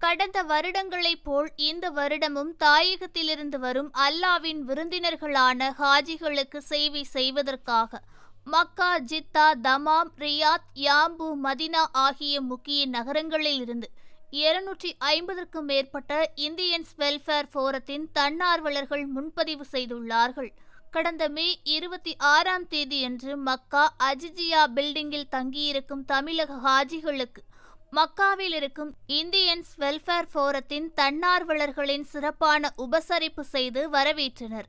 கடந்த வருடங்களைப் போல் இந்த வருடமும் தாயகத்திலிருந்து வரும் அல்லாவின் விருந்தினர்களான ஹாஜிகளுக்கு சேவை செய்வதற்காக Mecca Jeddah Dammam Riyadh Yanbu Medina ஆகிய முக்கிய நகரங்களில் இருந்து இருநூற்றி ஐம்பதற்கும் மேற்பட்ட இந்தியன்ஸ் வெல்ஃபேர் போரத்தின் தன்னார்வலர்கள் முன்பதிவு செய்துள்ளார்கள். கடந்த மே இருபத்தி ஆறாம் தேதியன்று மக்கா அஜிஜியா பில்டிங்கில் தங்கியிருக்கும் தமிழக ஹாஜிகளுக்கு மக்காவில் இருக்கும் இந்தியன்ஸ் வெல்ஃபேர் ஃபோரத்தின் தன்னார்வலர்களின் சிறப்பான உபசரிப்பு செய்து வரவேற்றனர்.